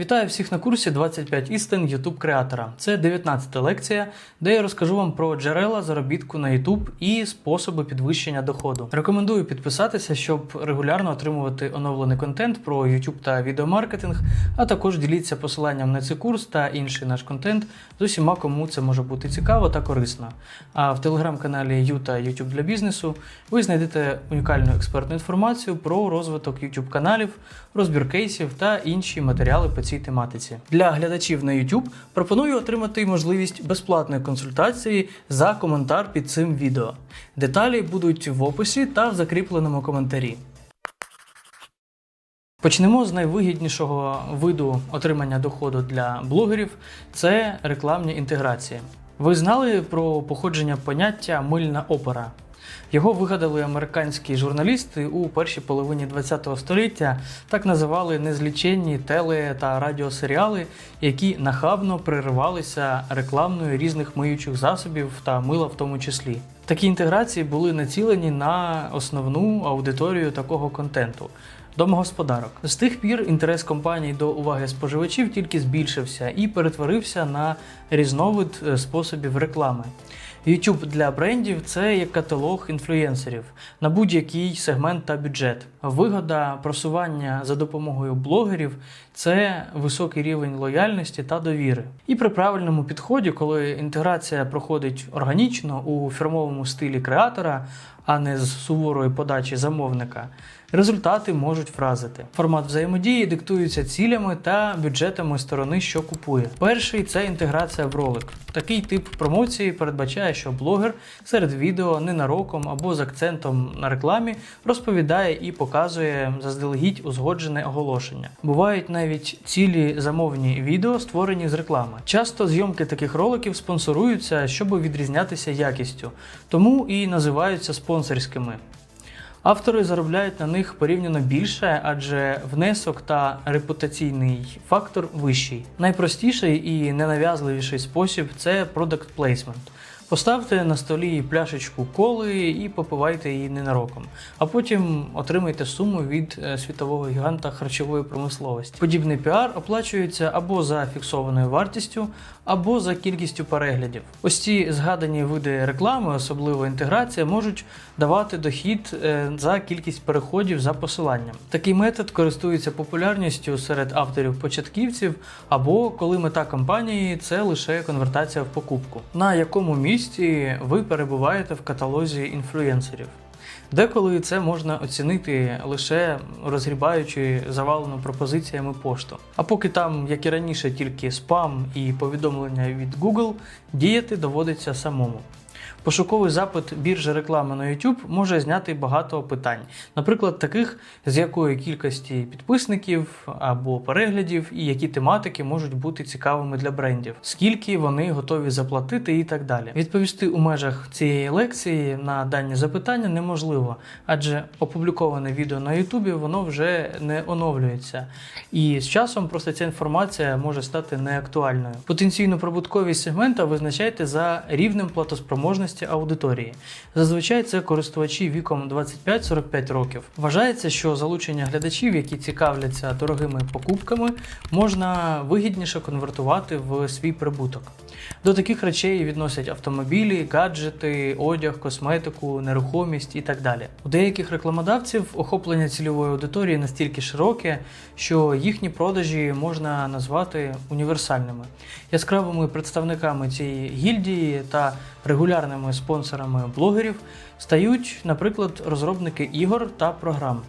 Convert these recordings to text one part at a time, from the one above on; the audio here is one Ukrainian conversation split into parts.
Вітаю всіх на курсі 25 істин YouTube креатора. Це 19 лекція, де я розкажу вам про джерела заробітку на YouTube і способи підвищення доходу. Рекомендую підписатися, щоб регулярно отримувати оновлений контент про YouTube та відеомаркетинг, а також діліться посиланням на цей курс та інший наш контент з усіма, кому це може бути цікаво та корисно. А в телеграм-каналі Юта YouTube для бізнесу ви знайдете унікальну експертну інформацію про розвиток YouTube каналів, розбір кейсів та інші матеріали цій тематиці. Для глядачів на YouTube пропоную отримати можливість безплатної консультації за коментар під цим відео. Деталі будуть в описі та в закріпленому коментарі. Почнемо з найвигіднішого виду отримання доходу для блогерів це рекламні інтеграції. Ви знали про походження поняття мильна опера? Його вигадали американські журналісти у першій половині ХХ століття. Так називали незліченні теле та радіосеріали, які нахабно переривалися рекламною різних миючих засобів та мила в тому числі. Такі інтеграції були націлені на основну аудиторію такого контенту. Домогосподарок з тих пір інтерес компаній до уваги споживачів тільки збільшився і перетворився на різновид е, способів реклами. YouTube для брендів це як каталог інфлюєнсерів на будь-який сегмент та бюджет. Вигода просування за допомогою блогерів це високий рівень лояльності та довіри. І при правильному підході, коли інтеграція проходить органічно у фірмовому стилі креатора, а не з суворої подачі замовника, результати можуть вразити. Формат взаємодії диктується цілями та бюджетами сторони, що купує. Перший це інтеграція в ролик. Такий тип промоції передбачає, що блогер серед відео ненароком або з акцентом на рекламі розповідає і показує заздалегідь узгоджене оголошення. Бувають навіть цілі замовні відео, створені з реклами. Часто зйомки таких роликів спонсоруються, щоб відрізнятися якістю, тому і називаються спонсорськими. Автори заробляють на них порівняно більше, адже внесок та репутаційний фактор вищий. Найпростіший і ненав'язливіший спосіб це product placement. Поставте на столі пляшечку коли і попивайте її ненароком, а потім отримайте суму від е, світового гіганта харчової промисловості. Подібний піар оплачується або за фіксованою вартістю, або за кількістю переглядів. Ось ці згадані види реклами, особливо інтеграція, можуть давати дохід е, за кількість переходів за посиланням. Такий метод користується популярністю серед авторів-початківців, або коли мета кампанії це лише конвертація в покупку. На якому місці ви перебуваєте в каталозі інфлюєнсерів? Деколи це можна оцінити лише розгрібаючи завалену пропозиціями пошту. А поки там, як і раніше, тільки спам і повідомлення від Google, діяти доводиться самому. Пошуковий запит біржі реклами на YouTube може зняти багато питань, наприклад, таких, з якої кількості підписників або переглядів, і які тематики можуть бути цікавими для брендів, скільки вони готові заплатити і так далі. Відповісти у межах цієї лекції на дані запитання неможливо, адже опубліковане відео на YouTube воно вже не оновлюється, і з часом просто ця інформація може стати неактуальною. Потенційну прибутковість сегмента визначайте за рівнем платоспроможності аудиторії. Зазвичай це користувачі віком 25-45 років. Вважається, що залучення глядачів, які цікавляться дорогими покупками, можна вигідніше конвертувати в свій прибуток. До таких речей відносять автомобілі, гаджети, одяг, косметику, нерухомість і так далі. У деяких рекламодавців охоплення цільової аудиторії настільки широке, що їхні продажі можна назвати універсальними. Яскравими представниками цієї гільдії та регулярними спонсорами блогерів стають, наприклад, розробники ігор та програм.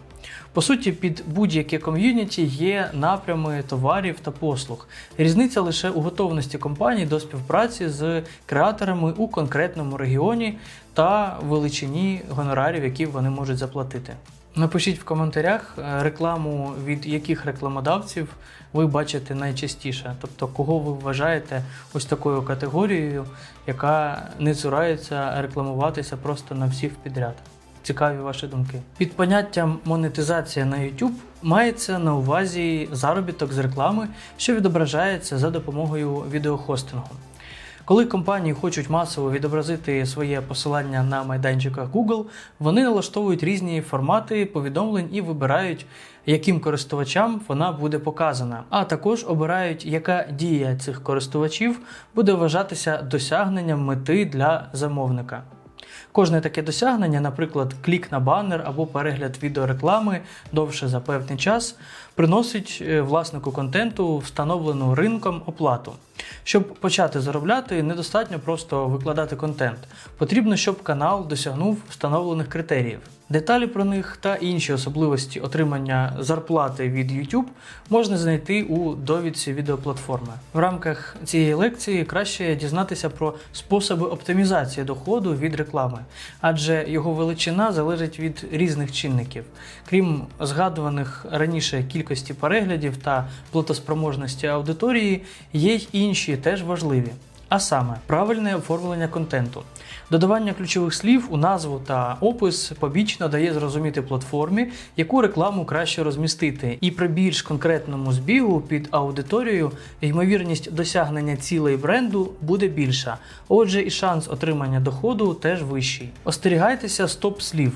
По суті, під будь-яке ком'юніті є напрями товарів та послуг. Різниця лише у готовності компаній до співпраці з креаторами у конкретному регіоні та величині гонорарів, які вони можуть заплатити. Напишіть в коментарях е, рекламу від яких рекламодавців ви бачите найчастіше, тобто кого ви вважаєте ось такою категорією, яка не цурається рекламуватися просто на всіх підряд. Цікаві ваші думки. Під поняттям монетизація на YouTube мається на увазі заробіток з реклами, що відображається за допомогою відеохостингу. Коли компанії хочуть масово відобразити своє посилання на майданчиках Google, вони налаштовують різні формати повідомлень і вибирають, яким користувачам вона буде показана, а також обирають, яка дія цих користувачів буде вважатися досягненням мети для замовника. Кожне таке досягнення, наприклад, клік на банер або перегляд відеореклами довше за певний час, приносить е, власнику контенту встановлену ринком оплату. Щоб почати заробляти, недостатньо просто викладати контент. Потрібно, щоб канал досягнув встановлених критеріїв. Деталі про них та інші особливості отримання зарплати від YouTube можна знайти у довідці відеоплатформи. В рамках цієї лекції краще дізнатися про способи оптимізації доходу від реклами, адже його величина залежить від різних чинників. Крім згадуваних раніше кількості переглядів та платоспроможності аудиторії, є й інші теж важливі. А саме правильне оформлення контенту. Додавання ключових слів у назву та опис побічно дає зрозуміти платформі, яку рекламу краще розмістити, і при більш конкретному збігу під аудиторією ймовірність досягнення цілей бренду буде більша. Отже, і шанс отримання доходу теж вищий. Остерігайтеся стоп-слів.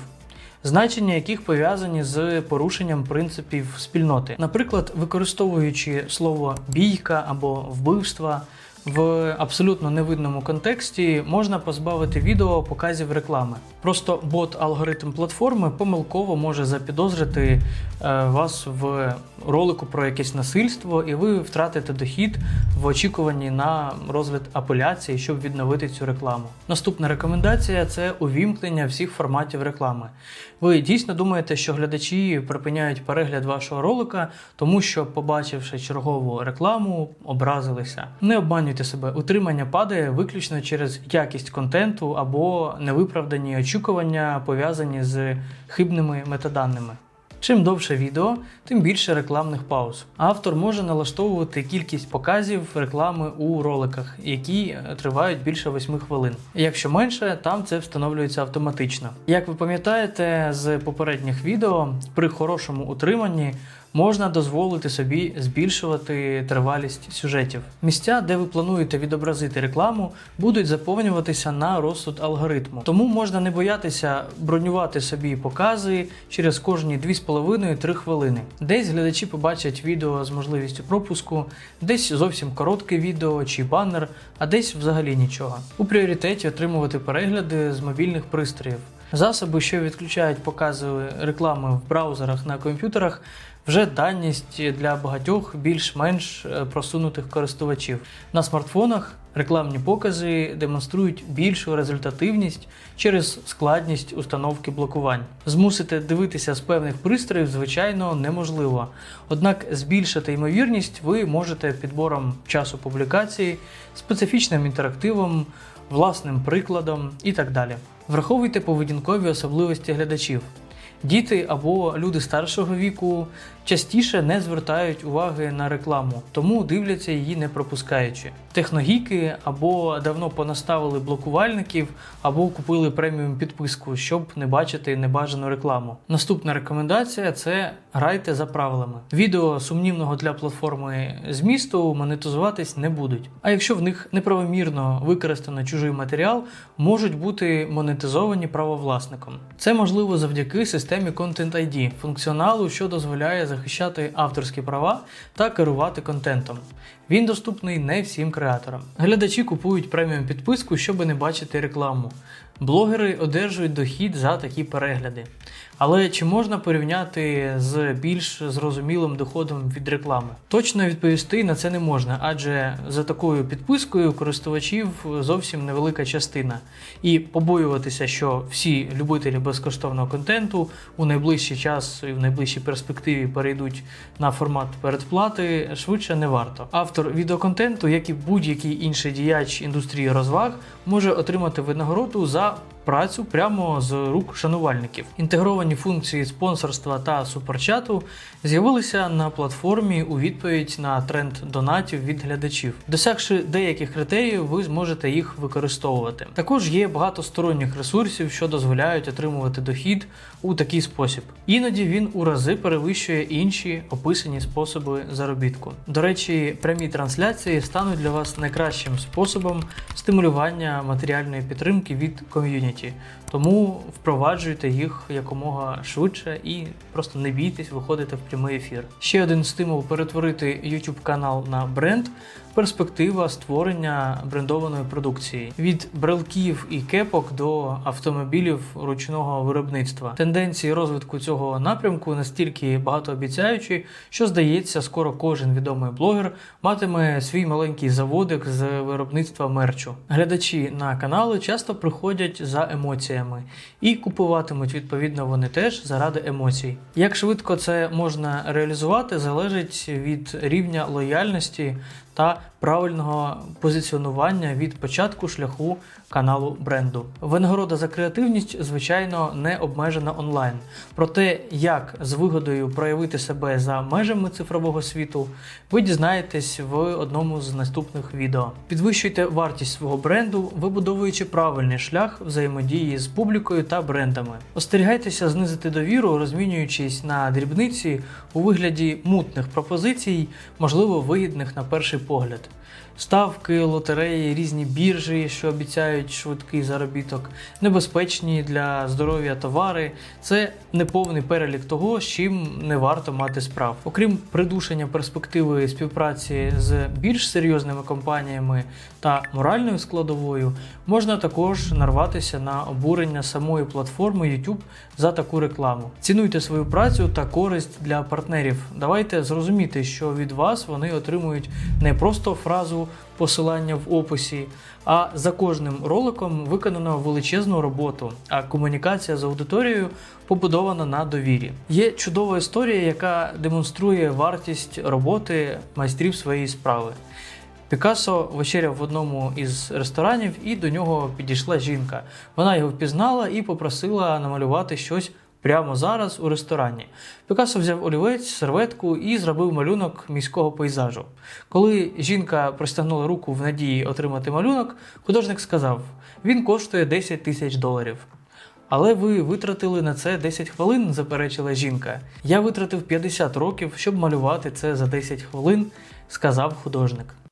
Значення яких пов'язані з порушенням принципів спільноти, наприклад, використовуючи слово бійка або вбивства в абсолютно невидному контексті, можна позбавити відео показів реклами. Просто бот-алгоритм платформи помилково може запідозрити е, вас в ролику про якесь насильство, і ви втратите дохід в очікуванні на розгляд апеляції, щоб відновити цю рекламу. Наступна рекомендація це увімкнення всіх форматів реклами. Ви дійсно думаєте, що глядачі припиняють перегляд вашого ролика, тому що, побачивши чергову рекламу, образилися. Не обманюйте себе, утримання падає виключно через якість контенту або невиправдані очікування, пов'язані з хибними метаданими. Чим довше відео, тим більше рекламних пауз. Автор може налаштовувати кількість показів реклами у роликах, які тривають більше 8 хвилин. Якщо менше, там це встановлюється автоматично. Як ви пам'ятаєте з попередніх відео, при хорошому утриманні можна дозволити собі збільшувати тривалість сюжетів. Місця, де ви плануєте відобразити рекламу, будуть заповнюватися на розсуд алгоритму. Тому можна не боятися бронювати собі покази через кожні 2,5-3 хвилини. Десь глядачі побачать відео з можливістю пропуску, десь зовсім коротке відео чи банер, а десь взагалі нічого. У пріоритеті отримувати перегляди з мобільних пристроїв. Засоби, що відключають покази реклами в браузерах на комп'ютерах, вже даність для багатьох більш-менш е, просунутих користувачів. На смартфонах рекламні покази демонструють більшу результативність через складність установки блокувань. Змусити дивитися з певних пристроїв, звичайно, неможливо. Однак збільшити ймовірність ви можете підбором часу публікації, специфічним інтерактивом, власним прикладом і так далі. Враховуйте поведінкові особливості глядачів. Діти або люди старшого віку частіше не звертають уваги на рекламу, тому дивляться її не пропускаючи. Техногіки або давно понаставили блокувальників, або купили преміум підписку, щоб не бачити небажану рекламу. Наступна рекомендація це грайте за правилами. Відео сумнівного для платформи змісту монетизуватись не будуть. А якщо в них неправомірно використано чужий матеріал, можуть бути монетизовані правовласником. Це можливо завдяки системі Content ID, функціоналу, що дозволяє захищати авторські права та керувати контентом. Він доступний не всім креаторам. Глядачі купують преміум підписку, щоб не бачити рекламу. Блогери одержують дохід за такі перегляди. Але чи можна порівняти з більш зрозумілим доходом від реклами? Точно відповісти на це не можна, адже за такою підпискою користувачів зовсім невелика частина. І побоюватися, що всі любителі безкоштовного контенту у найближчий час і в найближчій перспективі перейдуть на формат передплати, швидше не варто. Автор відеоконтенту, як і будь-який інший діяч індустрії розваг, може отримати винагороду за працю прямо з рук шанувальників. Інтегровані функції спонсорства та суперчату з'явилися на платформі у відповідь на тренд донатів від глядачів. Досягши деяких критеріїв, ви зможете їх використовувати. Також є багато сторонніх ресурсів, що дозволяють отримувати дохід у такий спосіб. Іноді він у рази перевищує інші описані способи заробітку. До речі, прямі трансляції стануть для вас найкращим способом стимулювання матеріальної підтримки від ком'юніті. Тому впроваджуйте їх якомога швидше і просто не бійтесь виходити в прямий ефір. Ще один стимул перетворити YouTube канал на бренд перспектива створення брендованої продукції від брелків і кепок до автомобілів ручного виробництва. Тенденції розвитку цього напрямку настільки багатообіцяючі, що здається, скоро кожен відомий блогер матиме свій маленький заводик з виробництва мерчу. Глядачі на канали часто приходять за емоціями і купуватимуть відповідно вони теж заради емоцій. Як швидко це можна реалізувати, залежить від рівня лояльності та правильного позиціонування від початку шляху каналу бренду. Винагорода за креативність, звичайно, не обмежена онлайн. Про те, як з вигодою проявити себе за межами цифрового світу, ви дізнаєтесь в одному з наступних відео. Підвищуйте вартість свого бренду, вибудовуючи правильний шлях взаємодії з публікою та брендами. Остерігайтеся знизити довіру, розмінюючись на дрібниці у вигляді мутних пропозицій, можливо, вигідних на перший погляд. Ставки, лотереї, різні біржі, що обіцяють швидкий заробіток, небезпечні для здоров'я товари це неповний перелік того, з чим не варто мати справ. Окрім придушення перспективи співпраці з більш серйозними компаніями та моральною складовою, можна також нарватися на обурення самої платформи YouTube за таку рекламу. Цінуйте свою працю та користь для партнерів. Давайте зрозуміти, що від вас вони отримують не просто фразу посилання в описі, а за кожним роликом виконано величезну роботу, а комунікація з аудиторією побудована на довірі. Є чудова історія, яка демонструє вартість роботи майстрів своєї справи. Пікассо вечеряв в одному із ресторанів, і до нього підійшла жінка. Вона його впізнала і попросила намалювати щось прямо зараз у ресторані. Пікассо взяв олівець, серветку і зробив малюнок міського пейзажу. Коли жінка простягнула руку в надії отримати малюнок, художник сказав: він коштує 10 тисяч доларів. Але ви витратили на це 10 хвилин, заперечила жінка. Я витратив 50 років, щоб малювати це за 10 хвилин, сказав художник.